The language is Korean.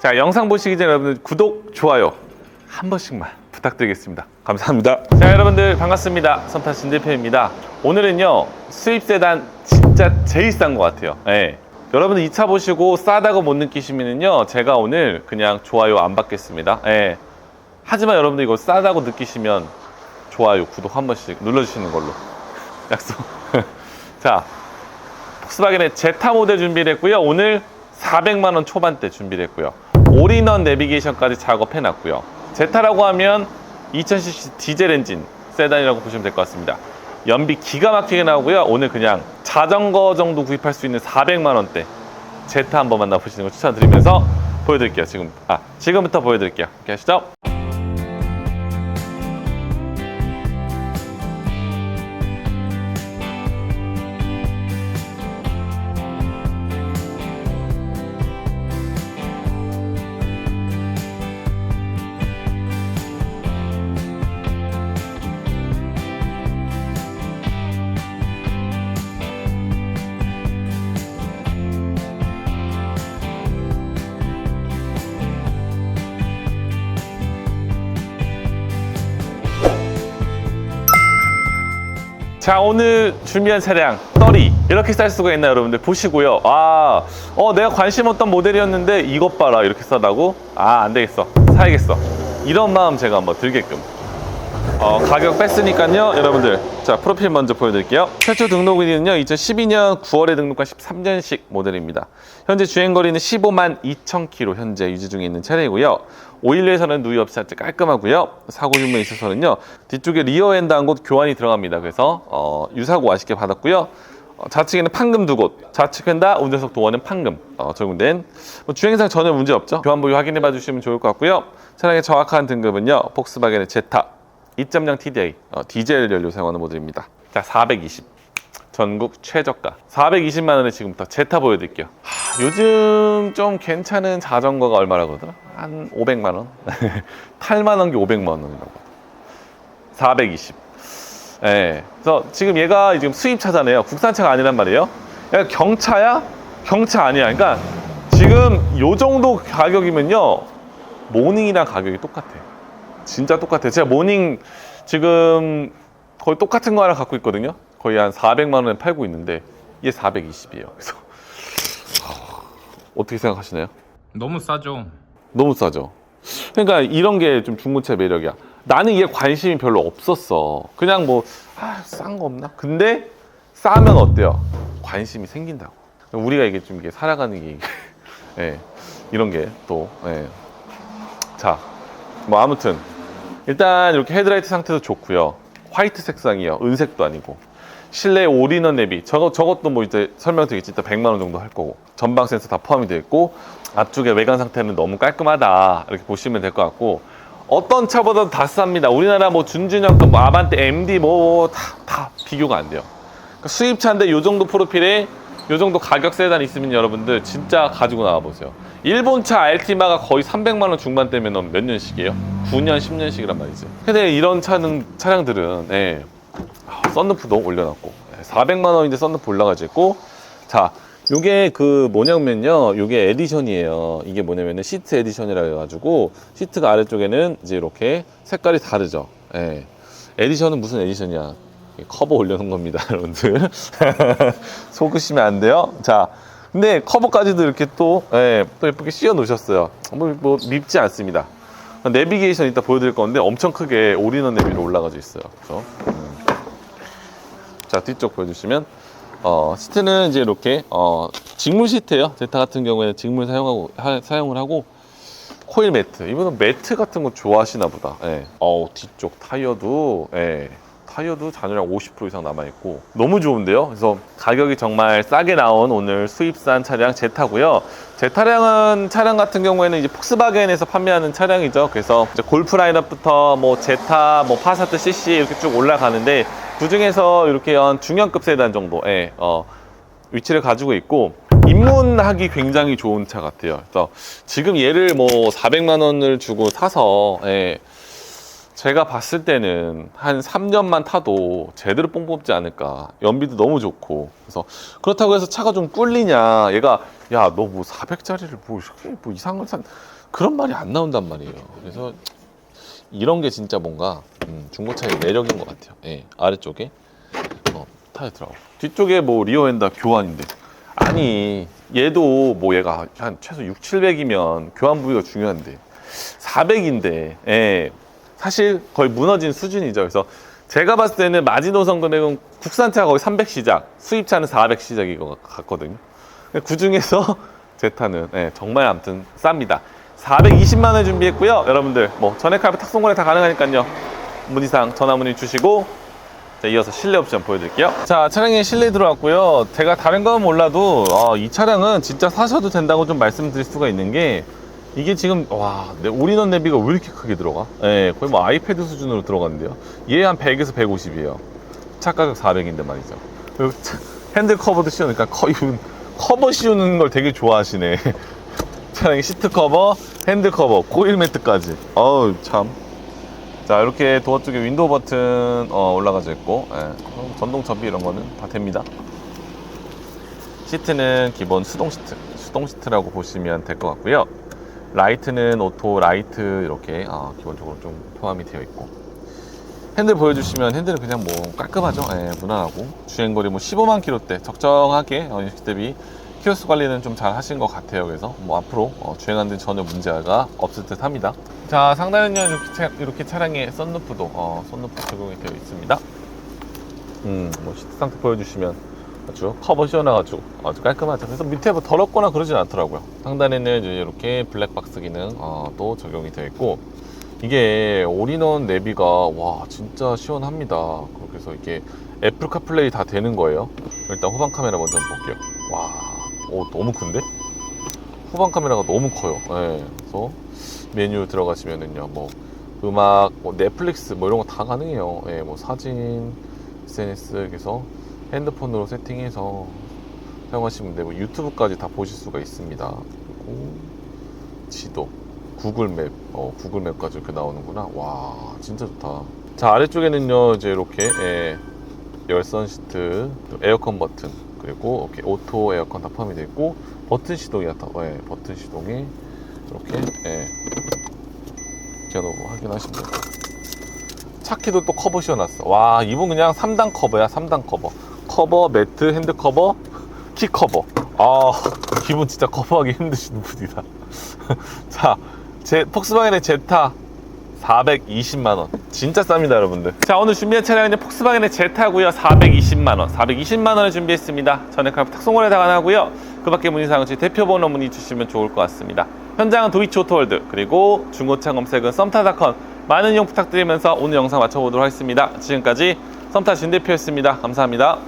자, 영상 보시기 전에 여러분들 구독, 좋아요 한 번씩만 부탁드리겠습니다. 감사합니다. 자, 여러분들 반갑습니다. 선타 신 대표입니다. 오늘은요, 수입 세단 진짜 제일 싼 것 같아요. 예. 여러분들 이 차 보시고 싸다고 못 느끼시면은요, 제가 오늘 그냥 좋아요 안 받겠습니다. 예. 하지만 여러분들 이거 싸다고 느끼시면 좋아요, 구독 한 번씩 눌러주시는 걸로. 약속. 자, 폭스바겐의 제타 모델 준비를 했고요. 오늘 400만 원 초반대 준비를 했고요. 올인원 내비게이션까지 작업해 놨고요. 제타라고 하면 2000cc 디젤 엔진 세단이라고 보시면 될 것 같습니다. 연비 기가 막히게 나오고요. 오늘 그냥 자전거 정도 구입할 수 있는 400만 원대 제타 한번 만나보시는 거 추천드리면서 보여드릴게요. 지금 아 지금부터 보여드릴게요. 이렇게 하시죠. 자 오늘 준비한 차량 떨이. 이렇게 쌀 수가 있나 여러분들? 보시고요. 아, 어 내가 관심 없던 모델이었는데 이것 봐라 이렇게 싸다고? 아 안되겠어. 사야겠어. 이런 마음 제가 한번 들게끔. 어, 가격 뺐으니까요 여러분들. 자 프로필 먼저 보여드릴게요. 최초 등록일은요 2012년 9월에 등록한 13년식 모델입니다. 현재 주행거리는 15만 2천 킬로 현재 유지 중에 있는 차량이고요 오일에서는 누이 없이 아주 깔끔하고요 사고 유무에 있어서는요 뒤쪽에 리어 엔드 한 곳 교환이 들어갑니다 그래서 어, 유사고 아쉽게 받았고요 어, 좌측에는 판금 두 곳, 좌측 펜다, 운전석 도어는 판금 어, 적용된 뭐 주행상 전혀 문제 없죠. 교환 부위 확인해 봐주시면 좋을 것 같고요. 차량의 정확한 등급은요, 폭스바겐의 제타 2.0 TDI 어, 디젤 연료 사용하는 모델입니다. 자, 420 전국 최저가 420만 원에 지금부터 제타 보여드릴게요. 하, 요즘 좀 괜찮은 자전거가 얼마라거든? 한 500만 원, 탈만한 게 500만 원이라고. 420. 예. 그래서 지금 얘가 지금 수입차잖아요. 국산차가 아니란 말이에요. 얘가 경차야? 경차 아니야. 그러니까 지금 요 정도 가격이면요. 모닝이랑 가격이 똑같아. 진짜 똑같아. 제가 모닝 지금 거의 똑같은 거 하나 갖고 있거든요. 거의 한 400만 원에 팔고 있는데 이게 420이에요. 그래서 하, 어떻게 생각하시나요? 너무 싸죠. 너무 싸죠. 그러니까 이런 게 좀 중고차 매력이야. 나는 이게 관심이 별로 없었어. 그냥 뭐, 아, 싼 거 없나? 근데 싸면 어때요? 관심이 생긴다고. 우리가 이게 좀 이게 살아가는 게, 예, 이런 게 또, 예. 자, 뭐 아무튼. 일단 이렇게 헤드라이트 상태도 좋고요. 화이트 색상이요. 은색도 아니고. 실내 올인원 내비. 저것, 저것도 뭐 이제 설명드리겠지. 일단 100만 원 정도 할 거고. 전방 센서 다 포함이 되어 있고, 앞쪽에 외관 상태는 너무 깔끔하다. 이렇게 보시면 될 것 같고, 어떤 차보다도 다 쌉니다. 우리나라 뭐 준준형급, 뭐 아반떼, MD 뭐 다, 다 비교가 안 돼요. 그러니까 수입차인데 요 정도 프로필에 요 정도 가격 세단 있으면 여러분들 진짜 가지고 나와 보세요. 일본차 알티마가 거의 300만 원 중반대면 몇 년식이에요? 9년, 10년씩이란 말이죠. 근데 이런 차는 차량들은 예, 아, 썬루프도 올려놨고. 400만 원인데 썬루프 올라가지 있고. 자 요게 그 뭐냐면요. 요게 에디션이에요. 이게 뭐냐면은 시트 에디션이라 해가지고 시트가 아래쪽에는 이제 이렇게 색깔이 다르죠. 예. 에디션은 무슨 에디션이야? 커버 올려놓은 겁니다 여러분들. 속으시면 안 돼요. 자 근데 커버까지도 이렇게 또, 예, 또 예쁘게 씌워 놓으셨어요. 뭐, 뭐 밉지 않습니다. 내비게이션 이따 보여드릴 건데 엄청 크게 올인원 내비로 올라가져 있어요. 음. 자 뒤쪽 보여주시면 어, 시트는 이제 이렇게 어, 직물 시트예요. 제타 같은 경우에는 직물 사용하고 하- 사용을 하고 코일 매트. 이분은 매트 같은 거 좋아하시나 보다. 예. 어 뒤쪽 타이어도 예. 타이어도 잔여량 50% 이상 남아 있고 너무 좋은데요. 그래서 가격이 정말 싸게 나온 오늘 수입산 차량 제타고요. 제타량은 차량 같은 경우에는 이제 폭스바겐에서 판매하는 차량이죠. 그래서 골프 라인업부터 뭐 제타, 뭐 파사트 CC 이렇게 쭉 올라가는데 그 중에서 이렇게 한 중형급 세단 정도의 어, 위치를 가지고 있고 입문하기 굉장히 좋은 차 같아요. 그래서 지금 얘를 뭐 400만 원을 주고 사서 예, 제가 봤을 때는 한 3년만 타도 제대로 뽕 뽑지 않을까. 연비도 너무 좋고. 그래서 그렇다고 해서 차가 좀 꿀리냐. 얘가 야, 너 뭐 400짜리를 뭐, 뭐 이상한 걸 산. 그런 말이 안 나온단 말이에요. 그래서 이런 게 진짜 뭔가 음, 중고차의 매력인 것 같아요. 예, 아래쪽에 어, 타이어 들어가고 뒤쪽에 뭐 리어엔다 교환인데 아니 얘도 뭐 얘가 한 최소 6, 700이면 교환 부위가 중요한데 400인데 예, 사실 거의 무너진 수준이죠. 그래서 제가 봤을 때는 마지노선 금액은 국산차가 거의 300 시작, 수입차는 400 시작인 것 같거든요. 그 중에서 제타는 예, 정말 아무튼 쌉니다. 420만 원 준비했고요. 여러분들 뭐 전액 할부 탁송 거래 다 가능하니까요. 문의사항 전화 문의 주시고 자, 이어서 실내 옵션 보여드릴게요. 자, 차량에 실내 들어왔고요. 제가 다른 건 몰라도 어, 이 차량은 진짜 사셔도 된다고 좀 말씀드릴 수가 있는 게 이게 지금 와 내- 올인원 내비가 왜 이렇게 크게 들어가? 예, 거의 뭐 아이패드 수준으로 들어갔는데요. 얘 한 100에서 150이에요. 차 가격 400인데 말이죠. 핸들 커버도 씌우니까 커, 커버 씌우는 걸 되게 좋아하시네. 차량에 시트 커버, 핸들 커버, 코일 매트까지. 어우 참. 자 이렇게 도어 쪽에 윈도우 버튼 어, 올라가져 있고 예, 어, 전동 접이 이런 거는 다 됩니다. 시트는 기본 수동 시트, 수동 시트라고 보시면 될 것 같고요. 라이트는 오토 라이트 이렇게 어, 기본적으로 좀 포함이 되어 있고 핸들 보여주시면 핸들은 그냥 뭐 깔끔하죠. 예, 무난하고 주행거리 뭐 15만 킬로 대 적정하게 어, 60 대비 키로수 관리는 좀 잘 하신 것 같아요. 그래서 뭐 앞으로 어, 주행하는 데 전혀 문제가 없을 듯 합니다. 자 상단은요 이렇게, 차, 이렇게 차량에 썬루프도 어, 썬루프 적용이 되어 있습니다. 음, 뭐 시트 상태 보여주시면 아주 커버 씌워놔가지고 아주 깔끔하죠. 그래서 밑에 뭐 더럽거나 그러진 않더라고요. 상단에는 이렇게 블랙박스 기능 어, 또 적용이 되어 있고 이게 올인원 내비가 와 진짜 시원합니다. 그래서 이게 애플 카플레이 다 되는 거예요. 일단 후방 카메라 먼저 볼게요. 와, 오 너무 큰데? 후방 카메라가 너무 커요. 예, 그래서 메뉴 들어가시면은요, 뭐 음악, 뭐 넷플릭스 뭐 이런 거 다 가능해요. 예, 뭐 사진, SNS 그래서 핸드폰으로 세팅해서 사용하시면 되고 유튜브까지 다 보실 수가 있습니다. 그리고 지도, 구글맵, 어, 구글맵까지 이렇게 나오는구나. 와, 진짜 좋다. 자, 아래쪽에는요, 이제 이렇게, 예, 열선 시트, 또 에어컨 버튼, 그리고 이렇게 오토 에어컨 다 포함이 되어 있고, 버튼 시동이 다, 예, 버튼 시동이 이렇게, 예, 너무 확인하시면 돼요. 차키도 또 커버 씌워놨어. 와, 이분 그냥 3단 커버야, 3단 커버. 커버, 매트, 핸드 커버, 키 커버. 아, 기분 진짜 커버하기 힘드신 분이다. 자, 제 폭스바겐의 제타 420만원. 진짜 쌉니다, 여러분들. 자, 오늘 준비한 차량은 폭스바겐의 제타고요 420만원. 420만원을 준비했습니다. 전액 할부 탁송거래 다 가능하고요. 그 밖에 문의사항은 제 대표번호 문의 주시면 좋을 것 같습니다. 현장은 도이치 오토월드, 그리고 중고차 검색은 썸타닷컴. 많은 이용 부탁드리면서 오늘 영상 마쳐보도록 하겠습니다. 지금까지 썸타 진 대표였습니다. 감사합니다.